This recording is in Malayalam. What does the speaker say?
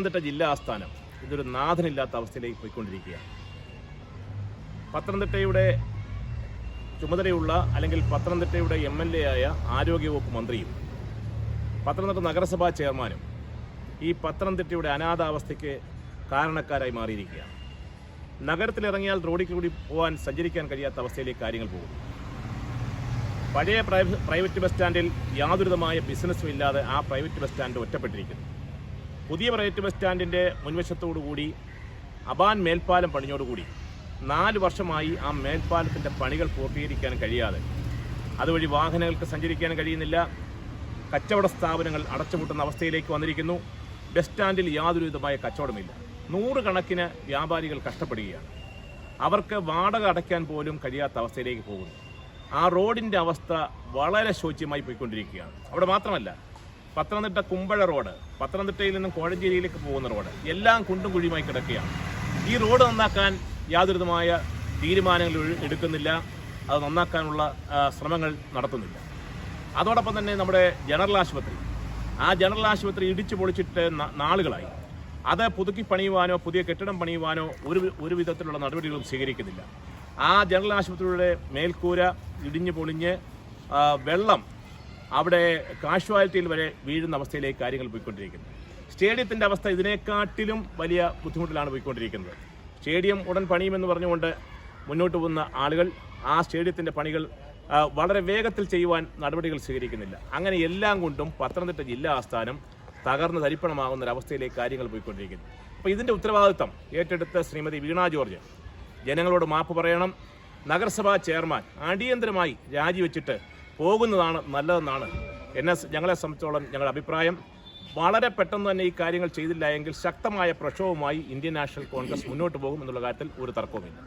പത്തനംതിട്ട ജില്ലാ ആസ്ഥാനം ഇതൊരു നാഥനില്ലാത്ത അവസ്ഥയിലേക്ക് പോയിക്കൊണ്ടിരിക്കുകയാണ്. പത്തനംതിട്ടയുടെ ചുമതലയുള്ള അല്ലെങ്കിൽ പത്തനംതിട്ടയുടെ എം എൽ എ ആയ ആരോഗ്യവകുപ്പ് മന്ത്രിയും പത്തനംതിട്ട നഗരസഭാ ചെയർമാനും ഈ പത്തനംതിട്ടയുടെ അനാഥാവസ്ഥയ്ക്ക് കാരണക്കാരായി മാറിയിരിക്കുകയാണ്. നഗരത്തിലിറങ്ങിയാൽ റോഡിൽ കൂടി പോകാൻ സഞ്ചരിക്കാൻ കഴിയാത്ത അവസ്ഥയിലേക്ക് കാര്യങ്ങൾ പോകും പഴയ പ്രൈവറ്റ് ബസ് സ്റ്റാൻഡിൽ യാതൊരുതമായ ബിസിനസ്സും ഇല്ലാതെ ആ പ്രൈവറ്റ് ബസ് സ്റ്റാൻഡ് ഒറ്റപ്പെട്ടിരിക്കുന്നു. പുതിയ പ്രൈവറ്റ് ബസ് സ്റ്റാൻഡിന്റെ മുൻവശത്തോടുകൂടി അബാൻ മേൽപ്പാലം പണിഞ്ഞോടുകൂടി നാല് വർഷമായി ആ മേൽപ്പാലത്തിന്റെ പണികൾ പൂർത്തീകരിക്കാൻ കഴിയാതെ. അതുവഴി വാഹനങ്ങൾക്ക് സഞ്ചരിക്കാൻ കഴിയുന്നില്ല. കച്ചവട സ്ഥാപനങ്ങൾ അടച്ചുപൂട്ടുന്ന അവസ്ഥയിലേക്ക് വന്നിരിക്കുന്നു. ബസ് സ്റ്റാൻഡിൽ യാതൊരുവിധമായ കച്ചവടമില്ല. നൂറുകണക്കിന് വ്യാപാരികൾ കഷ്ടപ്പെടുകയാണ്. അവർക്ക് വാടക അടയ്ക്കാൻ പോലും കഴിയാത്ത അവസ്ഥയിലേക്ക് പോകുന്നു. ആ റോഡിന്റെ അവസ്ഥ വളരെ ശോച്യമായി പോയിക്കൊണ്ടിരിക്കുകയാണ്. അവിടെ മാത്രമല്ല പത്തനംതിട്ട കുമ്പഴ റോഡ് പത്തനംതിട്ടയിൽ നിന്നും കോഴഞ്ചേരിയിലേക്ക് പോകുന്ന റോഡ് എല്ലാം കുണ്ടും കുഴിയുമായി കിടക്കുകയാണ്. ഈ റോഡ് നന്നാക്കാൻ യാതൊരുവിധമായ തീരുമാനങ്ങൾ എടുക്കുന്നില്ല. അത് നന്നാക്കാനുള്ള ശ്രമങ്ങൾ നടത്തുന്നില്ല. അതോടൊപ്പം തന്നെ നമ്മുടെ ജനറൽ ആശുപത്രി. ആ ജനറൽ ആശുപത്രി ഇടിച്ചു പൊളിച്ചിട്ട് നാളുകളായി. അത് പുതുക്കി പണിയുവാനോ പുതിയ കെട്ടിടം പണിയുവാനോ ഒരു ഒരു വിധത്തിലുള്ള നടപടികളും സ്വീകരിക്കുന്നില്ല. ആ ജനറൽ ആശുപത്രിയുടെ മേൽക്കൂര ഇടിഞ്ഞു പൊളിഞ്ഞ് വെള്ളം അവിടെ കാഷ്വാലിറ്റിയിൽ വരെ വീഴുന്ന അവസ്ഥയിലേക്ക് കാര്യങ്ങൾ പോയിക്കൊണ്ടിരിക്കുന്നു. സ്റ്റേഡിയത്തിന്റെ അവസ്ഥ ഇതിനെക്കാട്ടിലും വലിയ ബുദ്ധിമുട്ടിലാണ് പോയിക്കൊണ്ടിരിക്കുന്നത്. സ്റ്റേഡിയം ഉടൻ പണിയുമെന്ന് പറഞ്ഞുകൊണ്ട് മുന്നോട്ട് പോകുന്ന ആളുകൾ ആ സ്റ്റേഡിയത്തിന്റെ പണികൾ വളരെ വേഗത്തിൽ ചെയ്യുവാൻ നടപടികൾ സ്വീകരിക്കുന്നില്ല. അങ്ങനെ എല്ലാം കൊണ്ടും പത്തനംതിട്ട ജില്ലാ ആസ്ഥാനം തകർന്ന് തരിപ്പണമാകുന്ന ഒരവസ്ഥയിലേക്ക് കാര്യങ്ങൾ പോയിക്കൊണ്ടിരിക്കുന്നു. അപ്പോൾ ഇതിന്റെ ഉത്തരവാദിത്തം ഏറ്റെടുത്ത ശ്രീമതി വീണ ജോർജ്. ജനങ്ങളോട് മാപ്പ് പറയണം. നഗരസഭാ ചെയർമാൻ അടിയന്തരമായി രാജിവെച്ചിട്ട് പോകുന്നതാണ് നല്ലതെന്നാണ്. എന്നെ ഞങ്ങളെ സംബന്ധിച്ചോളം ഞങ്ങളുടെ അഭിപ്രായം. വളരെ പെട്ടെന്ന് തന്നെ ഈ കാര്യങ്ങൾ ചെയ്തില്ല എങ്കിൽ ശക്തമായ പ്രക്ഷോഭവുമായി ഇന്ത്യൻ നാഷണൽ കോൺഗ്രസ് മുന്നോട്ട് പോകും എന്നുള്ള കാര്യത്തിൽ ഒരു തർക്കവുമില്ല.